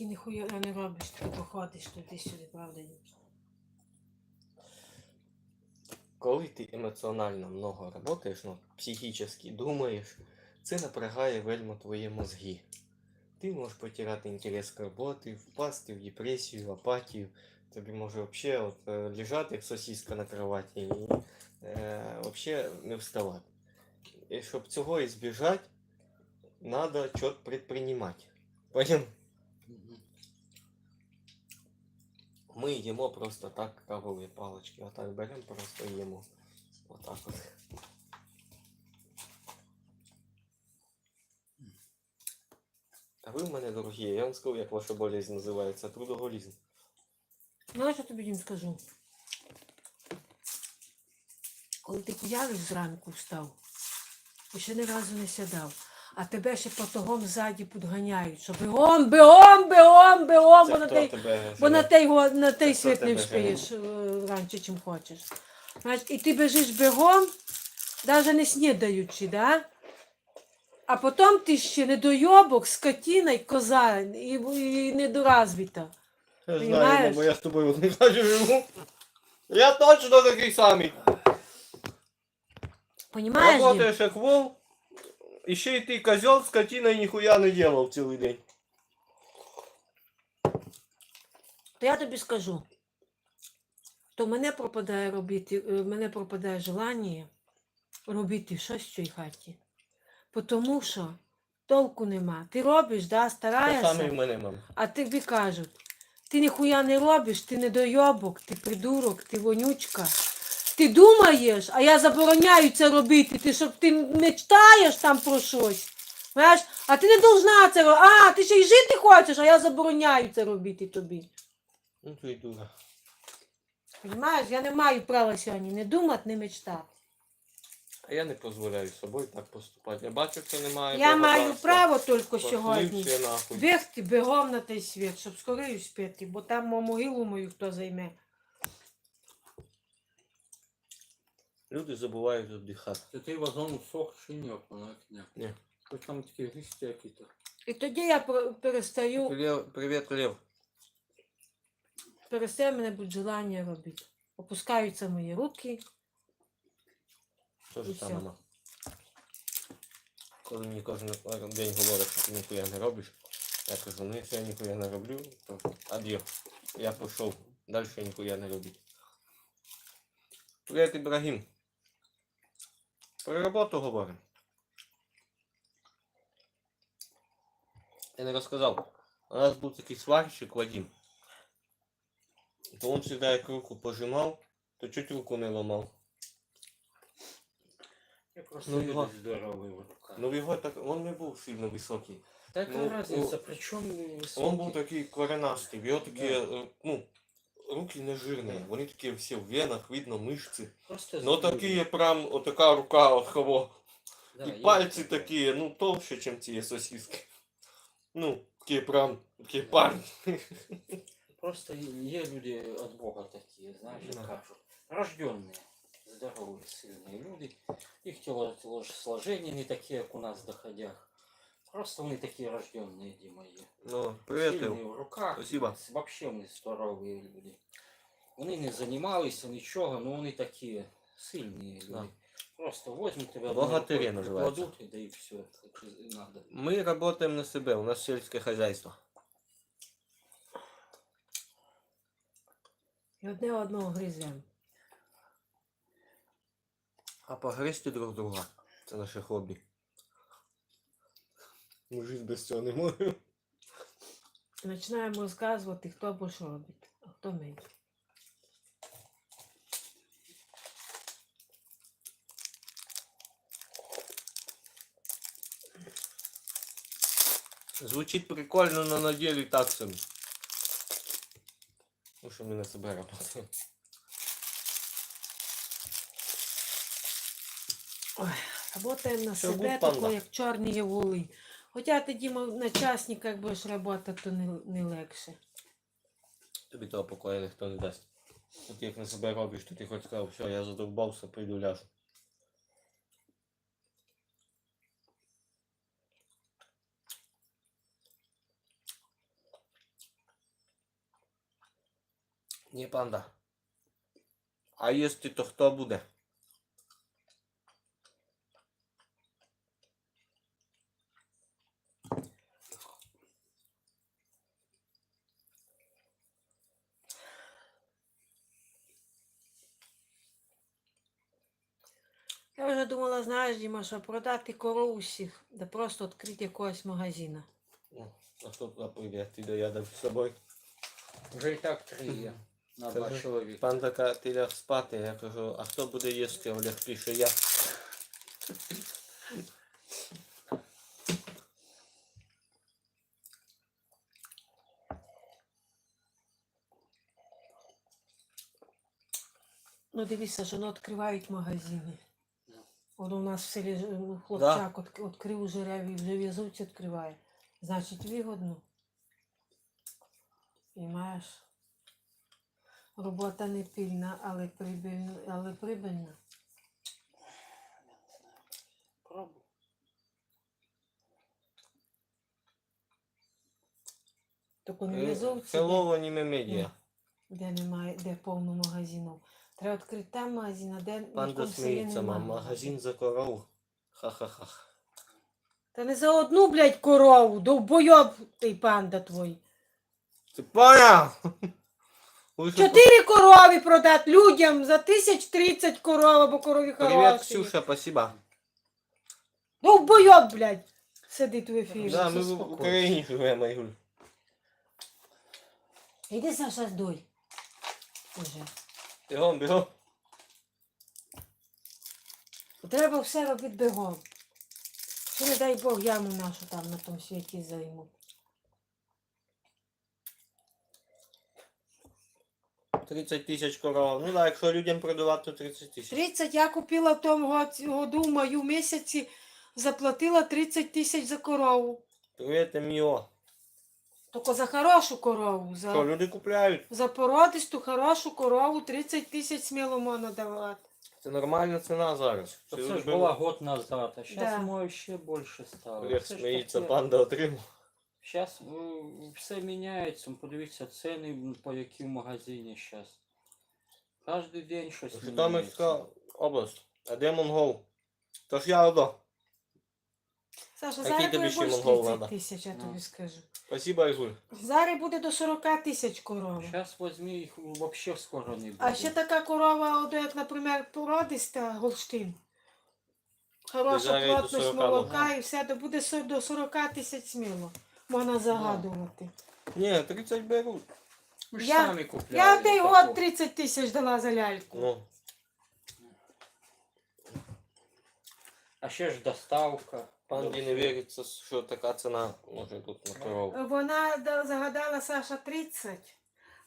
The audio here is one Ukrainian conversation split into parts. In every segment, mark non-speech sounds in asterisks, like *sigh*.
психічно ніхуя не робиш, ти походиш туди-сюди, правда? Дім? Коли ти емоціонально много працюєш, ну, психічно думаєш, це напрягає вельми твої мозги. Ти можеш потеряти інтерес до роботи, впасти в депресію, в апатію. Тобі може взагалі от, е, лежати як сосиска на кроваті і е, вообще не вставати. І щоб цього ізбіжати, треба щось предпринимати. Понял? Ми їмо просто так кавові палички. Отак беремо просто їмо. Отак от. А ви в мене дорогі, я вам скажу, як ваша болезнь називається. Трудоголізм. Ну, що тобі Дім, скажу? Коли ти появиш зранку встав, і ще ні разу не сідав, а тебе ще потогом ззаді підганяють, що бігом, бігом, бігом, бігом, бо на той, бо на той, го- на той світ не тебе встаєш е, раніше, чим хочеш. Знаєш, і ти біжиш бігом, навіть не снідаючи, да? А потім ти ще недойобок, скотіна й коза, і, і недоразвіта. Я знаю, Понимаєш? бо я з тобою в одній живу. Я точно такий самий. Понімаєш? Дім? Работаєш як вол, і ще й ти козел, скотина і ніхуя не делав цілий день. То я тобі скажу, то мене пропадає робити, е, мене пропадає желання робити щось в цій хаті. Тому що толку нема. Ти робиш, да, Те саме і в мене, мам. а тобі кажуть, ти ніхуя не робиш, ти недойобок, ти придурок, ти вонючка. Ти думаєш, а я забороняю це робити, ти щоб ти мечтаєш там про щось. Знаєш? А ти не должна це робити. А, ти ще й жити хочеш, а я забороняю це робити тобі. Ну ти дура. Понимаєш, я не маю права сьогодні не думати, не мечтати. А я не дозволяю собою так поступати. Я бачу, що немає. Я маю право тільки сьогодні бігти бігом на той світ, щоб скорее успіти, бо там могилу мою хто займе. Люди забувають віддихати. Це той вазон сох чи ні, вона ні. Ні. Хоч там такі листя які-то. І тоді я перестаю, Лев, привіт, Лев. перестає мене будь желання робити. Опускаються мої руки. Що І ж там мама? Коли мені кожен день говорять, що ти ніхуя не робиш, я кажу, ну якщо я ніхуя не роблю, то ад'є. Я пішов, далі ніхуя не роблю. Привіт, Ібрагім. Про роботу говоримо. Я не розказав. У нас був такий сварщик Вадим. То він завжди як руку пожимав, то чуть руку не ламав. Я просто Ну, його- здоровий в. Ну його так, він не був сильно високий. Так ну, разниця, ну, при чому Он був такий коренастий, його такі, е, ну, руки не жирні, вони такі всі в венах, видно мишці. Просто Ну такі прям отака рука от кого. Да, І є пальці таке. такі, ну толще, ніж ці сосиски. Ну, такі прям, такі парні. Просто є люди від Бога такі, знаєш, Да. як кажуть. Рожденні, здорові, сильні люди. Їх телосложення не такі, як у нас в доходях. Просто вони такі рожденні, Діма, є. Ну, привіт, Сильні Лев. в руках. Спасибо. Вообще вони здорові люди. Вони не займалися нічого, але вони такі сильні люди. Да. Просто возьмуть тебе Богатирі одною рукою, називаються. прикладуть, да і все, як надо. Ми працюємо на себе, у нас сільське хазяйство. І одне одного гриземо. А погризти друг друга. Це наше хобі. Ми жити без цього не можемо. Починаємо розказувати, хто або що робить, а хто менше. Звучить прикольно, но на деле так собі. Ну що ми на себе працюємо. Ой, работаємо на Що, себе, тако, як чорні воли. Хоча тоді на часник, як будеш працювати, то не, не легше. Тобі того покоя ніхто не дасть. От як на себе робиш, то ти хоч сказав, все, я задовбався, прийду ляжу. Ні, панда. А їсти то хто буде? Думала, знаєш, Діма, що продати корову всіх, да просто відкрити якогось магазина. Ну, а хто туди пойде? Ти доядав з собою. Вже і так три є на два чоловіка. Панда каже, ти ляг спати. Я кажу, а хто буде їсти? Олег пише, я. Ну дивися, що ну, відкривають магазини. От у нас в селі ж, ну, хлопчак відк- відкрив уже реві, вже в'язуть, відкриває. Значить, вигодно. Понимаєш? Робота не пільна, але прибильна, але прибильна. Пробуй. Тільки не аніме медіа. де немає, де повно магазинів. Треба відкрити там магазин, а де Панда кому селі сміється, нема мам. Магазин за корову. Ха-ха-ха. Та не за одну, блядь, корову, довбойоб ти панда твій. Ти поняв? Чотири корови продати людям за тисяч тридцять коров, бо корові Привет, хороші. Ксюша, спасибо. Довбойоб, блядь, сидить в ефірі. Да, ми в заспокойся. Україні живемо, Ігуль. Іди, Саша, здуй. Уже. Бігом, бігом. Треба все робити бігом. Що не дай Бог яму нашу там на тому світі займу. 30 тисяч коров. Ну так, якщо людям продавати, то 30 тисяч. 30 я купила в тому гоці- году в маю місяці, заплатила 30 тисяч за корову. Привіт, Міо. Тільки за хорошу корову. За... Що, люди купляють? За породисту хорошу корову 30 тисяч сміло можна давати. Це нормальна ціна зараз. То Всі Це люди ж год назад, а Да. зараз може ще більше стало. Олег Це сміється, панда отримав. Зараз все міняється, подивіться ціни, м, по які в магазині зараз. Кожен день щось Житомирська міняється. область. А де монгол? Тож я одо. Саша, Який зараз тобі буде ще більше монгол 30 надо? тисяч, я Ну. тобі скажу. Спасибо, Ігуль. Зараз буде до 40 тисяч коров. Зараз возьми їх взагалі скоро не буде. А ще така корова, от, як, наприклад, породиста Голштин. Хороша до плотність 40 молока можна. і все, то буде со- до 40 тисяч сміло. Можна загадувати. Ні, 30 беруть. Ми ж Я- самі купляли. Я той таку. год 30 тисяч дала за ляльку. Ну, А ще ж доставка. панді не віриться, що така ціна може бути на корову. Вона да- загадала Саша 30.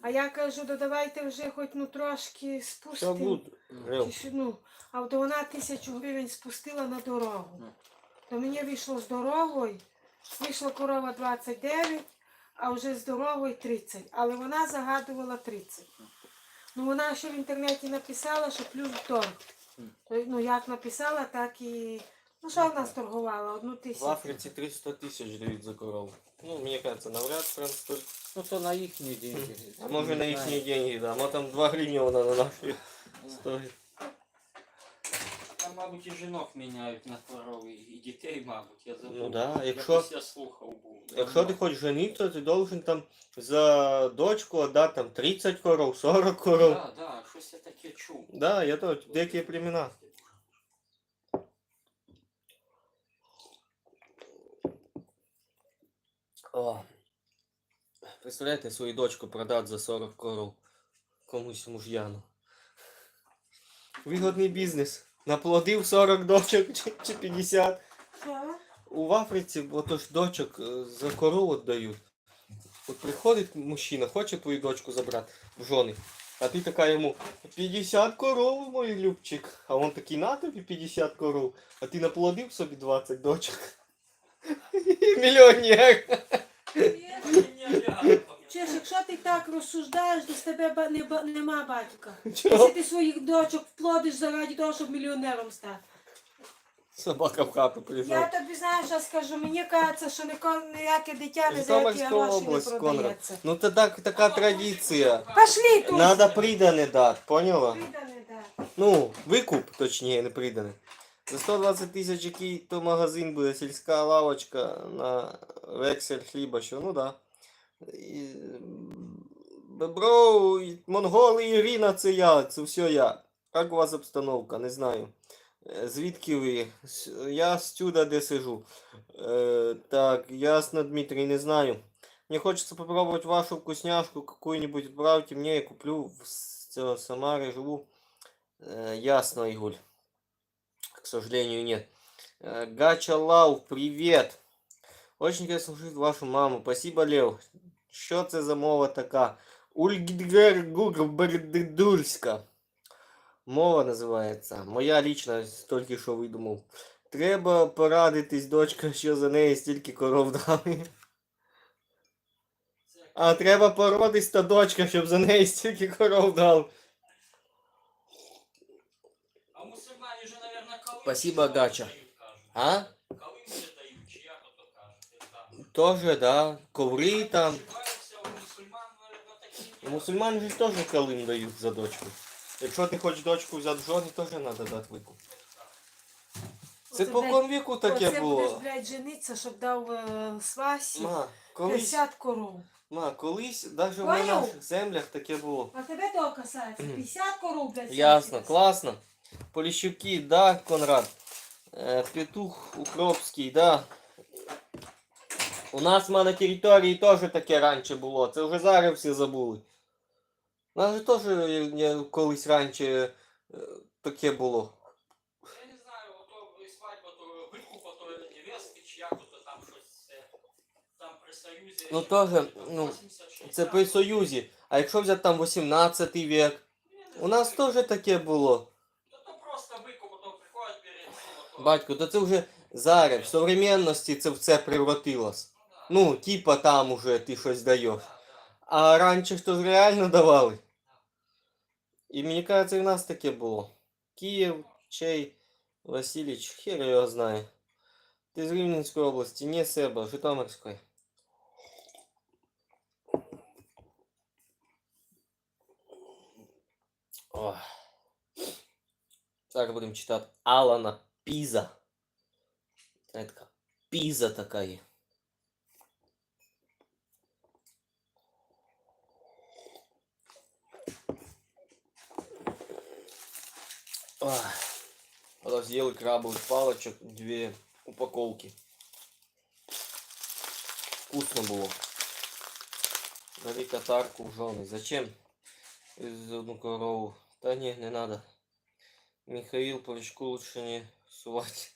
А я кажу, да давайте вже хоч ну трошки Що спустимо. буде? Чи ну, а от вона тисячу гривень спустила на дорогу. Ну. То мені вийшло з дорогою, вийшла корова 29, а вже з дорогою 30. Але вона загадувала 30. Ну вона ще в інтернеті написала, що плюс торг. То, Ну як написала, так і. Ну що в нас торгувала? Одну в тисячу. Африці 300 тисяч дають за корову. Ну, мені кажется, навряд прям столько. Ну то на їхні деньги. А може на їхні деньги, да. Мо там 2 гривні вона на наші стоїть. Там, мабуть, і жінок міняють на корови, і дітей, мабуть, я забув. Ну да, якщо- Якось я слухав був. Якщо ти хочеш женити, то ти должен там за дочку віддати там 30 коров, 40 коров. Так, так, щось я таке чув. Да, я то деякі племена. О. Представляєте, свою дочку продати за 40 коров комусь муж'яну. Вигодний бізнес. Наплодив 40 дочок чи, чи 50. Що? У Африці отож дочок е, за корову дають. От приходить мужчина, хоче твою дочку забрати в жони. А ти така йому 50 коров, мой любчик. А він такий на тобі 50 коров, а ти наплодив собі 20 дочок. *laughs* Мільйонер. Чеш, якщо ти так розсуждаєш, то з тебе ба- не, ба- нема батька. Чого? Якщо ти своїх дочок вплодиш заради того, щоб мільйонером стати. Собака в хату Я тобі знаю, що скажу, мені кажеться, що ніко- ніяке дитя не за які Житомирська гроші не область, Конрад. продається. Ну то так, така традиція. Пошли тут. Надо придане дати, поняла? Да. Ну, викуп, точніше, не придане. За 120 тисяч який то магазин буде, сільська лавочка на вексель хліба, що, ну да. І... Бебро, і монголи, Ірина, це я, це все я. Як у вас обстановка? Не знаю. Е, Звідки ви? С- Я з тюда, де сижу. Е, так, ясно, Дмитрий, не знаю. Мне хочется попробовать вашу вкусняшку какую-нибудь. Отправьте мне, я куплю в с- э, Самаре, живу. Э, ясно, Игуль. К сожалению, нет. Э, Гача Лав, привет. Очень интересно слушать вашу маму. Спасибо, Лев. Що це за мова така? Ульгідгер Гугбердидульська. Мова називається. Моя лічна тільки що видумав. Треба порадитись, дочка, що за неї стільки коров дали. А треба породись та дочка, щоб за неї стільки коров дав. А мусульмане же, наверное, Колым Спасибо, Гача. А? Колым же дают, чи як ото кажуть. Тоже, да. Коври там. Такі У нет. мусульман же теж калим дають за дочку. Якщо ти хочеш дочку взяти в жони, теж треба дати викуп. Це по конвіку таке Оце будеш, було. блядь, жениться, щоб дав е, свасі Ма, колись, 50 коров. ма, колись, навіть в наших землях таке було. А тебе того касається. 50 коров, блядь, Ясно, класно. Поліщуки, да, Конрад. Е, Петух Укропський, да. У нас ма, на території теж таке раніше було. Це вже зараз всі забули. У нас же теж е, колись раніше е, таке було. Я не знаю, ото свадьба, то викуп, ото невестки, чи як ото там щось, це, там при Союзі. Ну, теж, ну, Це при Союзі. А якщо взяти там 18 век, у нас теж таке було. То, то просто викуп, ото приходять перед. Батько, то це вже зараз, в современності це в це превратилось. Ну, Ну, типа там уже ти щось даєш. да, да. А раніше ж то ж реально давали. І мені кажется, і в нас таке було. Київ, Чей, Васильич, хер його знає. Ти з Рівненської області, не себе, Житомирської. Ох. Зараз будемо читати Алана Піза. Це така Піза така є. Разъел крабовых палочек, две упаковки. Вкусно было. Бери катарку в жены. Зачем? Из одну корову. Да не, не надо. Михаил парочку лучше не сувать.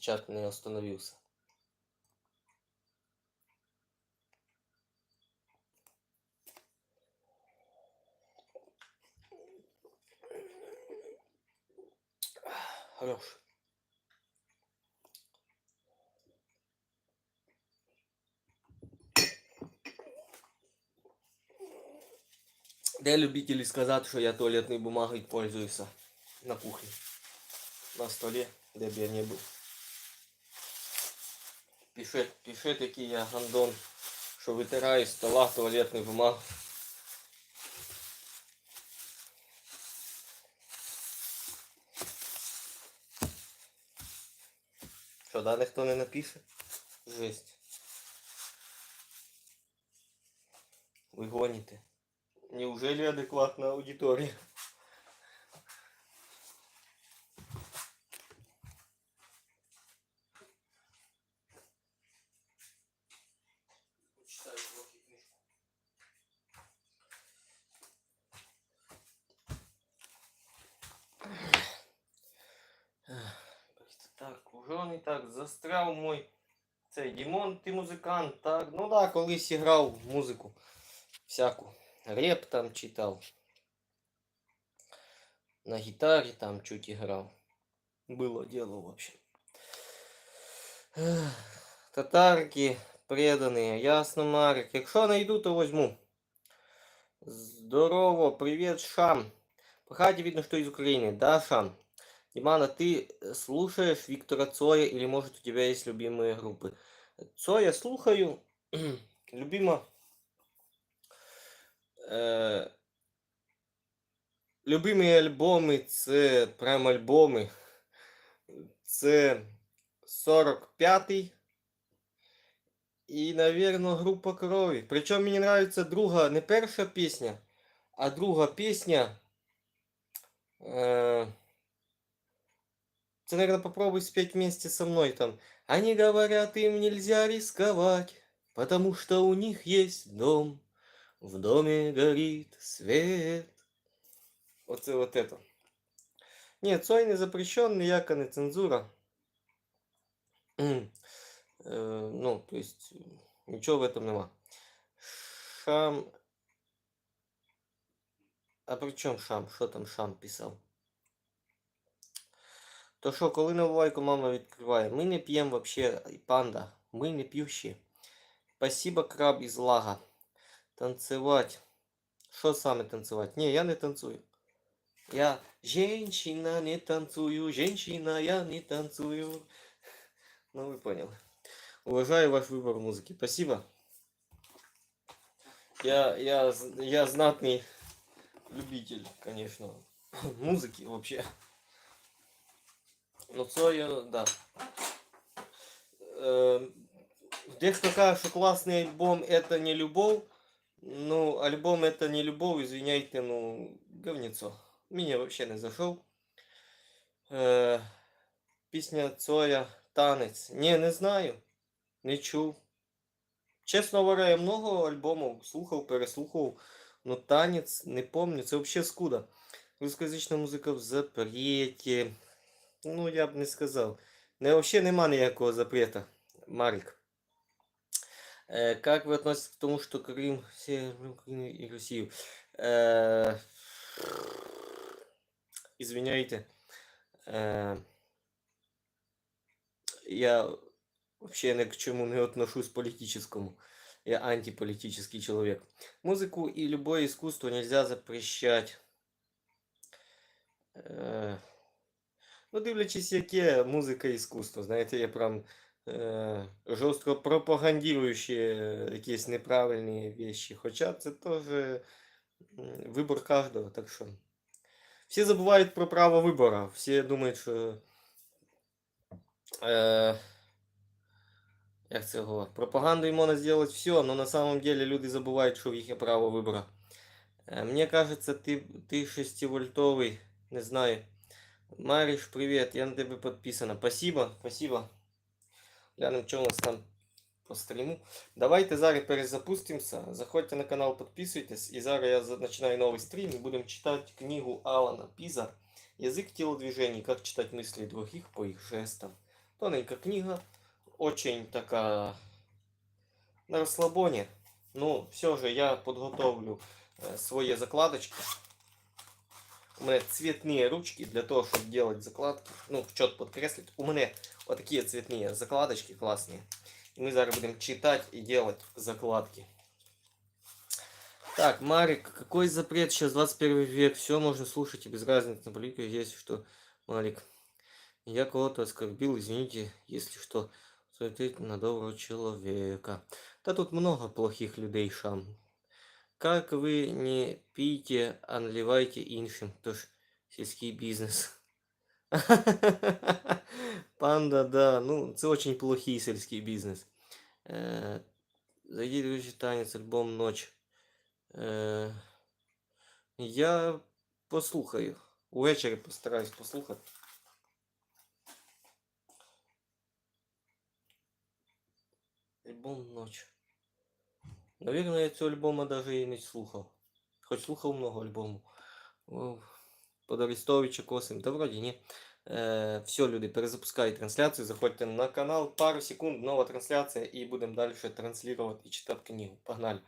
Чат не остановился. Хорош. Де любители сказать, что я туалетной бумагой пользуюсь на кухне? На столе, де б я не був. Пишет, пишет, який я гандон, що витираю з стола туалетний бумагу. Що, да, ніхто не напише? Жесть. Ви гоните. Неужели адекватна аудиторія? Почитаю трохи книжку. Так, уже не так застряв мой цей Дімон, ти музикант, так. Ну да, колись грав музику. всяку. Реп там читал. На гитаре там чуть играл. Было дело, в общем. Ех, Татарки преданые, ясно, Марик. Якщо найду, то возьму. Здорово, привет, Шам. По хаті видно, что из Украины. Да, Шам? Димана, ты э, слушаешь Виктора Цоя или может у тебя есть любимые группы? Цоя слухаю. *clears throat* Любима. Е, любимі альбоми це прям альбоми. Це 45-й. І, навірно, група крові. Причому мені нравиться друга, не перша пісня, а друга пісня. Е, це, наверное, попробуй спеть вместе со мной там. Они говорят, им нельзя рисковать, потому что у них есть дом. В доме горит свет. Оце вот это. Ні, Цой не запрещен, ніяка не цензура. М. Е, ну, то есть, нічого в этом нема. Шам. А при чому Шам? Що там Шам писав? То що, коли наливайку мама відкриває? Ми не п'ємо вообще і панда. Ми не п'ющі. Спасибо, краб із лага. Танцевать. Що саме танцевать? Ні, я не танцую. Я женщина не танцую, женщина, я не танцую. Ну, вы поняли. Уважаю ваш выбор музыки. Спасибо. Я, я, з- я знатный любитель, конечно, музыки вообще. Ну, це я, да. Е, Дехто каже, що класний альбом это не любов. Ну, альбом это не любов, извиняйте, ну, говнецо. Мені вообще не зайшов. Е, пісня Цоя Танець. Ні, не знаю. Не чув. Чесно говоря, я много альбомів слухав, переслухав. Ну, танець, не помню. Це взагалі скуда. Русскоязична музика в запреті. Ну, я б не сказав. Не, вообще нема ніякого запрета. Марик. Э, как вы относитесь к тому, что Крым, Северную Украину и Россию? Э, извиняйте. Э, я вообще ни к чему не отношусь политическому. Я антиполитический человек. Музыку и любое искусство нельзя запрещать. Е, ну, дивлячись, яке музика і іскусство. Знаєте, є прям е, жорстко пропагандуючі е, якісь неправильні вещи. Хоча це теж вибор кожного. Так що. Всі забувають про право вибору. Всі думають, що. Е, як це говорить? Пропагандою можна зробити все, але на самом деле люди забувають, що в їх є право вибору. Е, Мне кажется, ти, ти 6-вольтовий, не знаю. Мариш, привіт, я на тебе підписана. Спасибо, спасибо. Глянемо, що у нас там по стріму. Давайте зараз перезапустимося. Заходьте на канал, підписуйтесь. І зараз я за- починаю новий стрім і будемо читати книгу Алана Піза Язик телодвижений, как читать мысли других по их жестам. Тоненькая книга, очень такая на расслабоне. Ну, все же я подготовлю э, свои закладочки. У мене цветные ручки для того, чтобы делать закладки. Ну, что-то подкреслить. У меня вот такие цветные закладочки классные. И мы зараз будем читать и делать закладки. Так, Марик, какой запрет? Сейчас 21 век, все можно слушать и без разницы политику, если что. Марик, я кого-то оскорбил, извините, если что. Смотреть на доброго человека. Да тут много плохих людей, Шам. Как вы не пейте, а наливайте іншим, тож сільський бізнес. *laughs* Панда, да, ну, це очень плохий сільський бізнес. Е, Зайди, друзі, танець, альбом Ночь. Е, я послухаю. Увечері постараюсь послухати. Альбом Ночь. Наверное, я цього альбома даже і не слухав. Хоч слухав много альбомів. Под Арестовича Косим. Да вроді ні. Е, все, люди, перезапускаю трансляцію. Заходьте на канал. Пару секунд, нова трансляція. І будемо далі транслювати і читати книгу. Погнали.